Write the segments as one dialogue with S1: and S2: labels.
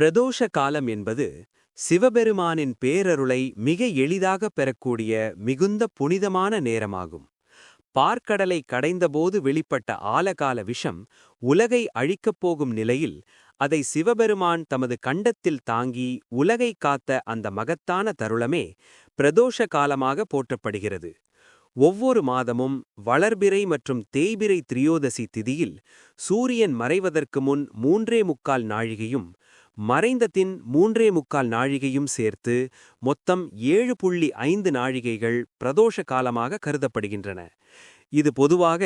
S1: பிரதோஷ காலம் என்பது சிவபெருமானின் பேரருளை மிக எளிதாக பெறக்கூடிய மிகுந்த புனிதமான நேரமாகும். பார்க்கடலை கடைந்தபோது வெளிப்பட்ட ஆலகால விஷம் உலகை அழிக்கப் போகும் நிலையில் அதை சிவபெருமான் தமது கண்டத்தில் தாங்கி உலகை காத்த அந்த மகத்தான தருளமே பிரதோஷ காலமாக போற்றப்படுகிறது. ஒவ்வொரு மாதமும் வளர்பிறை மற்றும் தேய்பிறை திரியோதசி திதியில் சூரியன் மறைவதற்கு முன் மூன்றே முக்கால் நாழிகையும் மறைந்ததின் மூன்றே முக்கால் நாழிகையும் சேர்த்து மொத்தம் ஏழு புள்ளி ஐந்து நாழிகைகள் பிரதோஷ காலமாக கருதப்படுகின்றன. இது பொதுவாக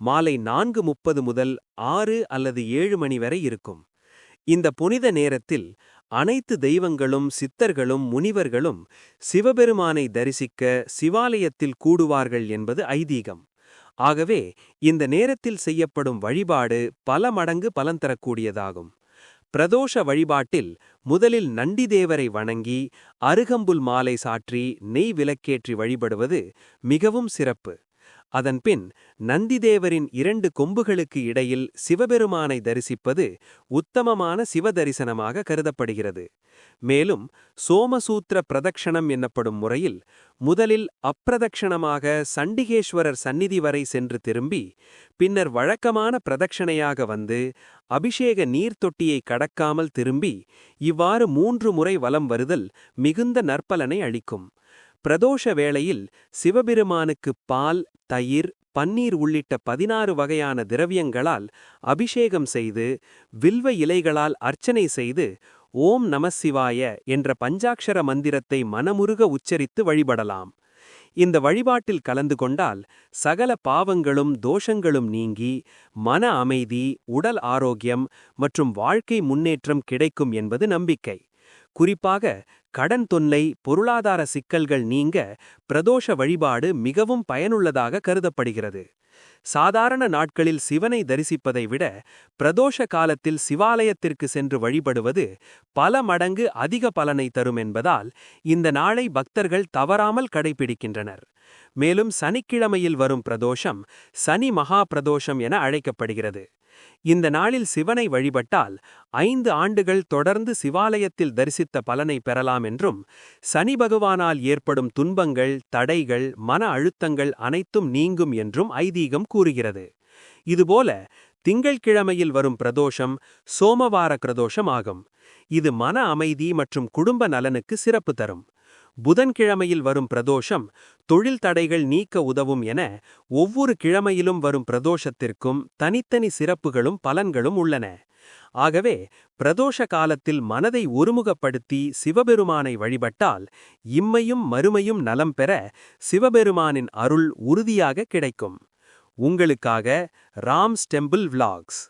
S1: மாலை நான்கு முப்பது முதல் ஆறு அல்லது ஏழு மணி வரை இருக்கும். இந்த புனித நேரத்தில் அனைத்து தெய்வங்களும் சித்தர்களும் முனிவர்களும் சிவபெருமானை தரிசிக்க சிவாலயத்தில் கூடுவார்கள் என்பது ஐதீகம். ஆகவே இந்த நேரத்தில் செய்யப்படும் வழிபாடு பல மடங்கு பலன் தரக்கூடியதாகும். பிரதோஷ வழிபாட்டில் முதலில் நண்டி தேவரை வணங்கி அருகம்புல் மாலை சாற்றி நெய் விளக்கேற்றி வழிபடுவது மிகவும் சிறப்பு. அதன்பின் நந்திதேவரின் இரண்டு கொம்புகளுக்கு இடையில் சிவபெருமானை தரிசிப்பது உத்தமமான சிவதரிசனமாக கருதப்படுகிறது. மேலும் சோமசூத்திர பிரதக்ஷணம் என்னப்படும் முறையில் முதலில் அப்பிரதக்ஷணமாக சண்டிகேஸ்வரர் சந்நிதி வரை சென்று திரும்பி பின்னர் வழக்கமான பிரதக்ஷணையாக வந்து அபிஷேக நீர்த்தொட்டியை கடக்காமல் திரும்பி இவ்வாறு மூன்று முறை வலம் வருதல் மிகுந்த நற்பலனை அளிக்கும். பிரதோஷ வேளையில் சிவபெருமானுக்கு பால் தயிர் பன்னீர் உள்ளிட்ட பதினாறு வகையான திரவியங்களால் அபிஷேகம் செய்து வில்வ இலைகளால் அர்ச்சனை செய்து ஓம் நமசிவாய என்ற பஞ்சாட்சர மந்திரத்தை மனமுருக உச்சரித்து வழிபடலாம். இந்த வழிபாட்டில் கலந்து கொண்டால் சகல பாவங்களும் தோஷங்களும் நீங்கி மன அமைதி உடல் ஆரோக்கியம் மற்றும் வாழ்க்கை முன்னேற்றம் கிடைக்கும் என்பது நம்பிக்கை. குறிப்பாக கடன் தொல்லை பொருளாதார சிக்கல்கள் நீங்க பிரதோஷ வழிபாடு மிகவும் பயனுள்ளதாக கருதப்படுகிறது. சாதாரண நாட்களில் சிவனை தரிசிப்பதை விட பிரதோஷ காலத்தில் சிவாலயத்திற்கு சென்று வழிபடுவது பல மடங்கு அதிக பலனை தரும் என்பதால் இந்த நாளை பக்தர்கள் தவறாமல் கடைபிடிக்கின்றனர். மேலும் சனிக்கிழமையில் வரும் பிரதோஷம் சனி மகா பிரதோஷம் என அழைக்கப்படுகிறது. இந்த நாளில் சிவனை வழிபட்டால் ஐந்து ஆண்டுகள் தொடர்ந்து சிவாலயத்தில் தரிசித்த பலனை பெறலாம் என்றும் சனி பகவானால் ஏற்படும் துன்பங்கள் தடைகள் மன அழுத்தங்கள் அனைத்தும் நீங்கும் என்றும் ஐதீகம் கூறுகிறது. இதுபோல திங்கள்கிழமையில் வரும் பிரதோஷம் சோமவார பிரதோஷம் ஆகும் இது மன அமைதி மற்றும் குடும்ப நலனுக்கு சிறப்பு தரும். புதன்கிழமையில் வரும் பிரதோஷம் தொழில் தடைகள் நீக்க உதவும் என ஒவ்வொரு கிழமையிலும் வரும் பிரதோஷத்திற்கும் தனித்தனி சிறப்புகளும் பலன்களும் உள்ளன. ஆகவே பிரதோஷ காலத்தில் மனதை ஒருமுகப்படுத்தி சிவபெருமானை வழிபட்டால் இம்மையும் மறுமையும் நலம் பெற சிவபெருமானின் அருள் உறுதியாக கிடைக்கும். உங்களுக்காக ராம்ஸ் டெம்பிள் விளாக்ஸ்.